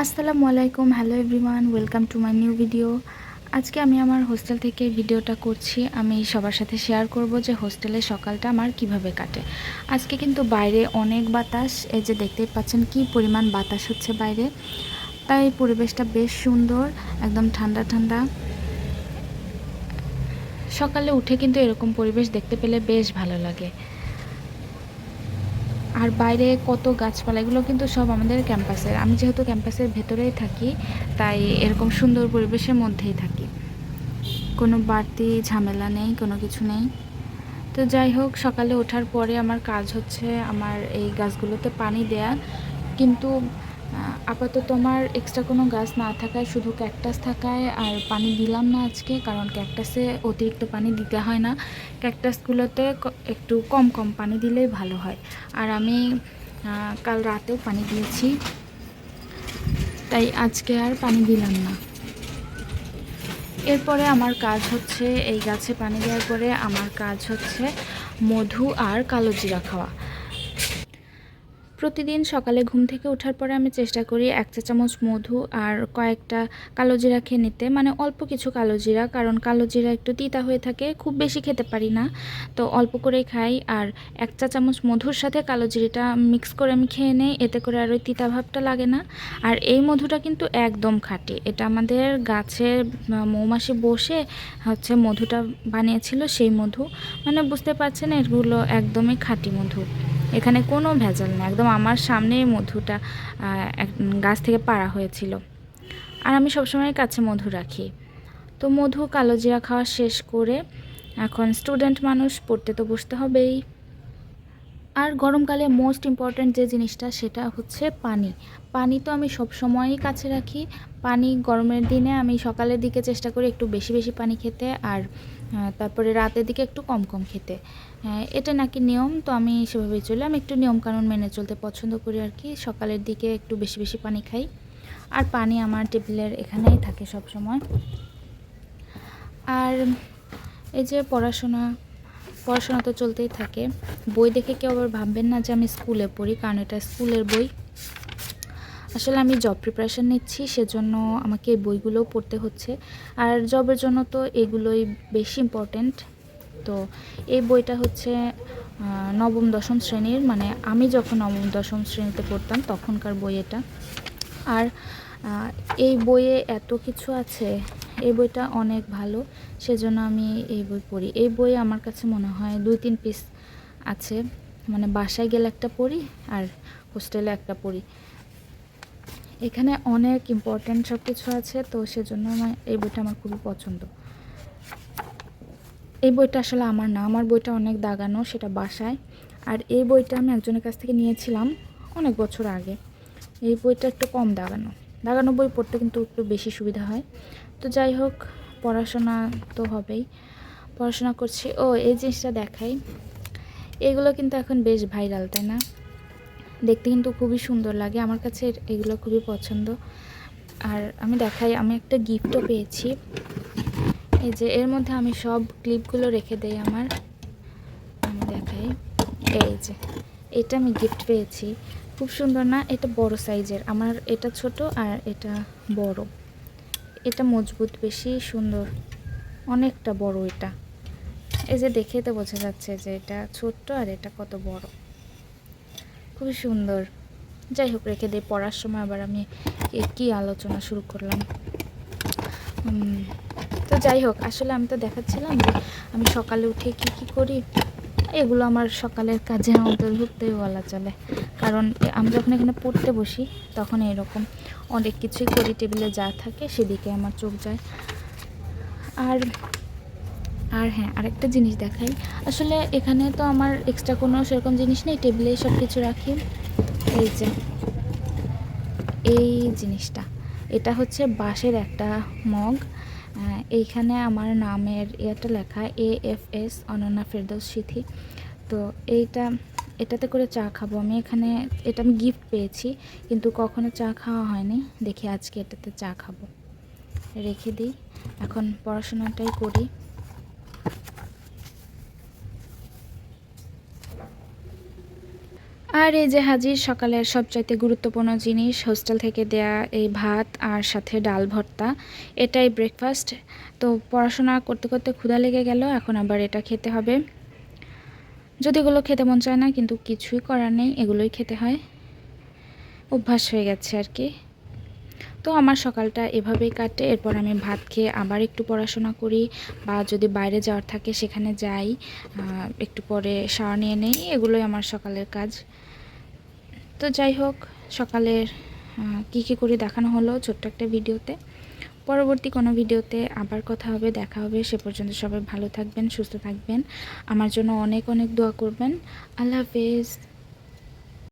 আসসালামু আলাইকুম, hello everyone, welcome to my new video. আজকে আমি আমার হোস্টেল থেকে ভিডিওটা করছি। আমি সবার সাথে শেয়ার করব যে হোস্টেলে সকালটা আমার কীভাবে কাটে। আজকে কিন্তু বাইরে অনেক বাতাস, এই যে দেখতেই পাচ্ছেন কি পরিমাণ বাতাস হচ্ছে বাইরে। তাই পরিবেশটা বেশ সুন্দর, একদম ঠান্ডা ঠান্ডা। সকালে উঠে কিন্তু এরকম পরিবেশ দেখতে পেলে বেশ ভালো লাগে। আর বাইরে কত গাছপালা, এগুলো কিন্তু সব আমাদের ক্যাম্পাসের। আমি যেহেতু ক্যাম্পাসের ভেতরেই থাকি, তাই এরকম সুন্দর পরিবেশের মধ্যেই থাকি। কোনো বাড়তি ঝামেলা নেই, কোনো কিছু নেই। তো যাই হোক, সকালে ওঠার পরে আমার কাজ হচ্ছে আমার এই গাছগুলোতে পানি দেয়া। কিন্তু আপাতত আমার এক্সট্রা কোনো গাছ না থাকায়, শুধু ক্যাকটাস থাকায় আর পানি দিলাম না আজকে, কারণ ক্যাকটাসে অতিরিক্ত পানি দিতে হয় না। ক্যাকটাসগুলোতে একটু কম কম পানি দিলেই ভালো হয়। আর আমি কাল রাতেও পানি দিয়েছি। তাই আজকে আর পানি দিলাম না। এরপরে আমার কাজ হচ্ছে, এই গাছে পানি দেওয়ার পরে আমার কাজ হচ্ছে মধু আর কালো জিরা খাওয়া। প্রতিদিন সকালে ঘুম থেকে ওঠার পরে আমি চেষ্টা করি এক চা চামচ মধু আর কয়েকটা কালো জিরা খেয়ে নিতে। মানে অল্প কিছু কালো জিরা কারণ কালো জিরা একটু তিতা হয়ে থাকে খুব বেশি খেতে পারি না। তো অল্প করেই খাই আর এক চা চামচ মধুর সাথে কালো জিরাটা মিক্স করে আমি খেয়ে নেই এতে করে আর ওই তিতা ভাবটা লাগে না। আর এই মধুটা কিন্তু একদম খাঁটি। এটা আমাদের আহ, মৌমাছি বসে হচ্ছে মধুটা বানিয়েছিল সেই মধু। মানে বুঝতে পারছেন এগুলো একদমই খাঁটি মধু। এখানে কোনো ভেজাল নেই একদম আমার সামনেই মধুটা গাছ থেকে পাড়া হয়েছিল। আর আমি সবসময় কাছে মধু রাখি। তো মধু, কালো জিরা খাওয়া শেষ করে এখন স্টুডেন্ট মানুষ, পড়তে তো বসতে হবেই। আর গরমকালে মোস্ট ইম্পর্ট্যান্ট যে জিনিসটা, সেটা হচ্ছে পানি। পানি তো আমি সব সময়ই কাছে রাখি। পানি গরমের দিনে আমি সকালের দিকে চেষ্টা করি একটু বেশি বেশি পানি খেতে, আর তারপরে রাতের দিকে একটু কম কম খেতে। হ্যাঁ, এটা নাকি নিয়ম তো আমি সেভাবেই চলি আমি একটু নিয়মকানুন মেনে চলতে পছন্দ করি আর কি। সকালের দিকে একটু বেশি বেশি পানি খাই। আর পানি আমার টেবিলের এখানেই থাকে সব সময় আর এই যে পড়াশোনা পড়াশোনা তো চলতেই থাকে। বই দেখে কেউ আবার ভাববেন না যে আমি স্কুলে পড়ি কারণ এটা স্কুলের বই। আসলে আমি জব প্রিপারেশন নিচ্ছি, সেজন্য আমাকে এই বইগুলোও পড়তে হচ্ছে। আর জবের জন্য তো এগুলোই বেশি ইম্পর্ট্যান্ট তো এই বইটা হচ্ছে নবম, দশম শ্রেণির মানে আমি যখন নবম, দশম শ্রেণীতে পড়তাম, তখনকার বই এটা। আর এই বইয়ে এত কিছু আছে, এই বইটা অনেক ভালো, সেজন্য আমি এই বই পড়ি। এই বই আমার কাছে মনে হয় দুই, তিন পিস আছে। মানে বাসায় গেলে একটা পড়ি, আর হোস্টেলে একটা পড়ি। এখানে অনেক ইম্পর্ট্যান্ট সব কিছু আছে, তো সেজন্য আমার এই বইটা আমার খুবই পছন্দ। এই বইটা আসলে আমার না, আমার বইটা অনেক দাগানো, সেটা বাসায়। আর এই বইটা আমি একজনের কাছ থেকে নিয়েছিলাম অনেক বছর আগে। এই বইটা একটু কম দাগানো। দাগানো বই পড়তে কিন্তু একটু বেশি সুবিধা হয়। তো যাই হোক, পড়াশোনা তো হবেই। পড়াশোনা করছি। ও, এই জিনিসটা দেখাই। এগুলো কিন্তু এখন বেশ ভাইরাল তাই না? দেখতে কিন্তু খুবই সুন্দর লাগে। আমার কাছে এগুলো খুবই পছন্দ। আর আমি দেখাই, আমি একটা গিফটও পেয়েছি। এই যে, এর মধ্যে আমি সব ক্লিপগুলো রেখে দেই আমার। আমি দেখাই। এই যে, এটা আমি গিফট পেয়েছি। খুব সুন্দর না? এটা বড় সাইজের আমার এটা ছোট আর এটা বড়। এটা মজবুত, বেশি সুন্দর। অনেকটা বড় এটা। এই যে, দেখে তো বোঝা যাচ্ছে যে এটা ছোট্ট আর এটা কত বড়। খুবই সুন্দর। যাই হোক, রেখে দিয়ে পড়ার সময় আবার আমি কি আলোচনা শুরু করলাম। তো যাই হোক, আসলে আমি তো দেখাচ্ছিলাম যে আমি সকালে উঠে কি কি করি। এগুলো আমার সকালের কাজের অন্তর্ভুক্তই বলা চলে। কারণ আমি যখন এখানে পড়তে বসি, তখন এরকম অনেক কিছুই করি, টেবিলে যা থাকে সেদিকে আমার চোখ যায়। আর আর হ্যাঁ আরেকটা জিনিস দেখাই। আসলে এখানে তো আমার এক্সট্রা কোনো সেরকম জিনিস নেই টেবিলেই সব কিছু রাখি। এই যে, এই জিনিসটা। এটা হচ্ছে বাঁশের একটা মগ। এইখানে আমার নামের ইয়েটা লেখা A F S Ananya Ferdous Sithi. তো এইটা, এটাতে করে চা খাব। আমি এখানে, এটা আমি গিফট পেয়েছি, কিন্তু কখনো চা খাওয়া হয়নি। দেখি আজকে এটাতে চা খাব। রেখে দিই। এখন পড়াশোনাটাই করি। আর এই যে হাজির সকালের সবচাইতে গুরুত্বপূর্ণ জিনিস হোস্টেল থেকে দেয়া এই ভাত আর সাথে ডাল ভর্তা, এটাই ব্রেকফাস্ট তো পড়াশোনা করতে করতে ক্ষুধা লেগে গেল, এখন আবার এটা খেতে হবে। যদি এগুলো খেতে মন চায় না, কিন্তু কিছুই করার নেই, এগুলোই খেতে হয়। অভ্যাস হয়ে গেছে আর কি। তো আমার সকালটা এভাবেই কাটে, এরপর আমি ভাত খেয়ে আবার একটু পড়াশোনা করি বা যদি বাইরে যাওয়ার থাকে সেখানে যাই একটু পরে শাওয়ার নিয়ে নেই, এগুলোই আমার সকালের কাজ। তো যাই হোক, সকালের কি কী করে দেখানো হলো ছোট্ট একটা ভিডিওতে। পরবর্তী কোনো ভিডিওতে আবার কথা হবে, দেখা হবে। সে পর্যন্ত সবাই ভালো থাকবেন, সুস্থ থাকবেন। আমার জন্য অনেক অনেক দোয়া করবেন। আল্লাহ হাফেজ।